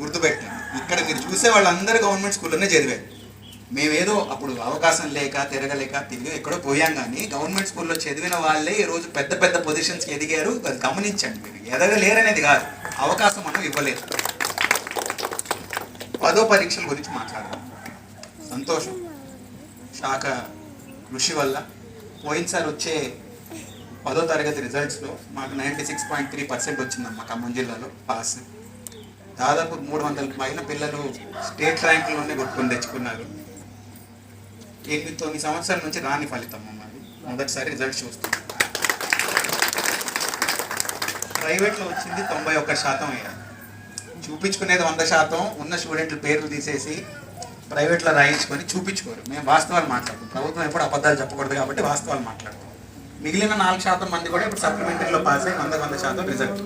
గుర్తుపెట్టండి. ఇక్కడ మీరు చూసే వాళ్ళందరూ గవర్నమెంట్ స్కూల్లోనే చదివారు. మేమేదో అప్పుడు అవకాశం లేక తిరగలేక తిరిగి ఎక్కడో పోయాం కానీ గవర్నమెంట్ స్కూల్లో చదివిన వాళ్ళే ఈ రోజు పెద్ద పెద్ద పొజిషన్స్కి ఎదిగారు. అది గమనించండి మీరు. ఎదగలేరనేది కాదు. అవకాశం మనం ఇవ్వలేదు. పదో పరీక్షల గురించి మాట్లాడదాం. సంతోషం. శాఖ కృషి వల్ల పోయినసారి వచ్చే పదో తరగతి రిజల్ట్స్లో మాకు ninety six point three percent వచ్చిందమ్మా ఖమ్మం జిల్లాలో పాస్ దాదాపు మూడు వందల పైన పిల్లలు స్టేట్ ర్యాంకుల్లోనే కొట్టుకొని తెచ్చుకున్నారు. ఎనిమిది తొమ్మిది సంవత్సరాల నుంచి రాని ఫలితం అన్నది మొదటిసారి రిజల్ట్ చూస్తున్నాం. ప్రైవేట్లో వచ్చింది తొంభై ఒక్క శాతం అయ్యారు చూపించుకునేది వంద శాతం ఉన్న స్టూడెంట్ల పేర్లు తీసేసి ప్రైవేట్లో రాయించుకొని చూపించుకోరు. మేము వాస్తవాలు మాట్లాడుతాం. ప్రభుత్వం ఎప్పుడు అబద్ధాలు చెప్పకూడదు కాబట్టి వాస్తవాలు మాట్లాడతాం. మిగిలిన నాలుగు శాతం మంది కూడా ఇప్పుడు సప్లిమెంటరీలో పాస్ అయ్యి వంద వంద శాతం రిజల్ట్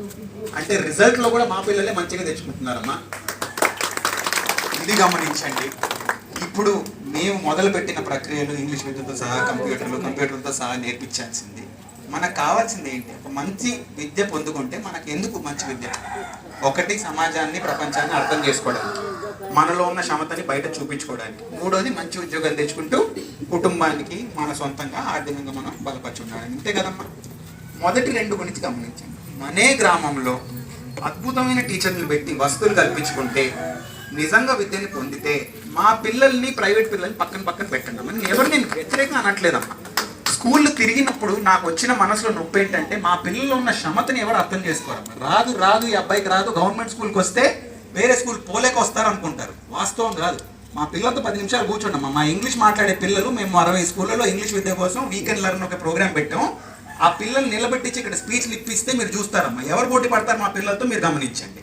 అంటే రిజల్ట్లో కూడా మా పిల్లలే మంచిగా తెచ్చుకుంటున్నారమ్మా. ఇది గమనించండి. ఇప్పుడు మేము మొదలుపెట్టిన ప్రక్రియలు ఇంగ్లీష్ విద్యతో సహా కంప్యూటర్లు కంప్యూటర్లతో సహా నేర్పించాల్సింది. మనకు కావాల్సింది ఏంటి? ఒక మంచి విద్య పొందుకుంటే మనకు ఎందుకు మంచి విద్య? ఒకటి సమాజాన్ని ప్రపంచాన్ని అర్థం చేసుకోవడానికి మనలో ఉన్న క్షమతని బయట చూపించుకోవడానికి. మూడోది మంచి ఉద్యోగం తెచ్చుకుంటూ కుటుంబానికి మన సొంతంగా ఆర్థికంగా మనం బలపరుచుకోవడానికి. అంతే కదమ్మా. మొదటి రెండు గురించి గమనించండి. మనే గ్రామంలో అద్భుతమైన టీచర్లు పెట్టి వస్తువులు కల్పించుకుంటే నిజంగా విద్యని పొందితే మా పిల్లల్ని ప్రైవేట్ పిల్లల్ని పక్కన పక్కన పెట్టండి అమ్మా. నేను ఎవరు నేను వ్యతిరేకంగా అనట్లేదమ్మా. స్కూల్ తిరిగినప్పుడు నాకు వచ్చిన మనసులో నొప్పి ఏంటంటే మా పిల్లల్లో ఉన్న క్షమతని ఎవరు అర్థం చేసుకోరమ్మా. రాదు రాదు ఈ అబ్బాయికి రాదు. గవర్నమెంట్ స్కూల్కి వస్తే వేరే స్కూల్ పోలేక వస్తారు అనుకుంటారు వాస్తవం కాదు. మా పిల్లలతో పది నిమిషాలు కూర్చోండమ్మా. మా ఇంగ్లీష్ మాట్లాడే పిల్లలు మేము అరవై స్కూళ్ళలో ఇంగ్లీష్ విద్య కోసం వీకెండ్ లెర్న్ ఒక ప్రోగ్రామ్ పెట్టాం ఆ పిల్లలు నిలబెట్టించి ఇక్కడ స్పీచ్లు ఇప్పిస్తే మీరు చూస్తారమ్మా. ఎవరు పోటీ పడతారు మా పిల్లలతో మీరు గమనించండి.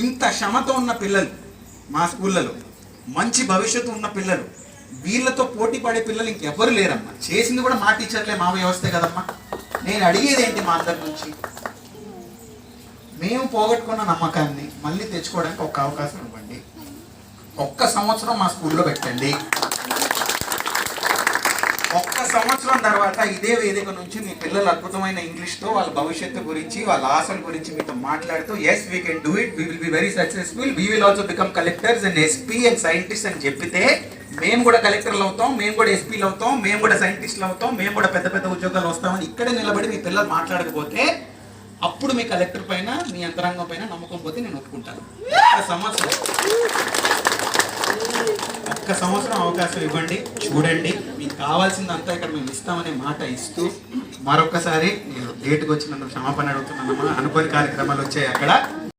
ఇంత క్షమత ఉన్న పిల్లలు మా స్కూళ్ళలో మంచి భవిష్యత్తు ఉన్న పిల్లలు వీళ్ళతో పోటీ పడే పిల్లలు ఇంకెవ్వరు లేరమ్మా. చేసింది కూడా మా టీచర్లే మా వ్యవస్థే కదమ్మా. నేను అడిగేది ఏంటి మా అందరి నుంచి? మేము పోగొట్టుకున్న నమ్మకాన్ని మళ్ళీ తెచ్చుకోవడానికి ఒక అవకాశం ఇవ్వండి. ఒక్క సంవత్సరం మా స్కూల్లో పెట్టండి. సంవత్సరం తర్వాత ఇదే వేదిక నుంచి మీ పిల్లలు అద్భుతమైన ఇంగ్లీష్తో వాళ్ళ భవిష్యత్తు గురించి వాళ్ళ ఆశల గురించి మీతో మాట్లాడుతూ yes we can do it we will be very successful we will also become collectors and SP and scientist అని చెప్పితే మేము కూడా కలెక్టర్లు అవుతాం మేము కూడా ఎస్పీలు అవుతాం మేము కూడా సైంటిస్టులు అవుతాం మేము కూడా పెద్ద పెద్ద ఉద్యోగాలు వస్తామని ఇక్కడే నిలబడి మీ పిల్లలు మాట్లాడకపోతే అప్పుడు మీ కలెక్టర్ పైన మీ యంత్రాంగం పైన నమ్మకం పోతే నేను ఒప్పుకుంటాను. ఒక్క సంవత్సరం. ఒక్క సంవత్సరం అవకాశం ఇవ్వండి చూడండి. మీకు కావాల్సిందంతా ఇక్కడ మేము ఇస్తామనే మాట ఇస్తూ మరొకసారి నేను లేటుకు వచ్చినందుకు క్షమాపణ అడుగుతున్నాను అనుకోని కార్యక్రమాలు వచ్చాయి అక్కడ.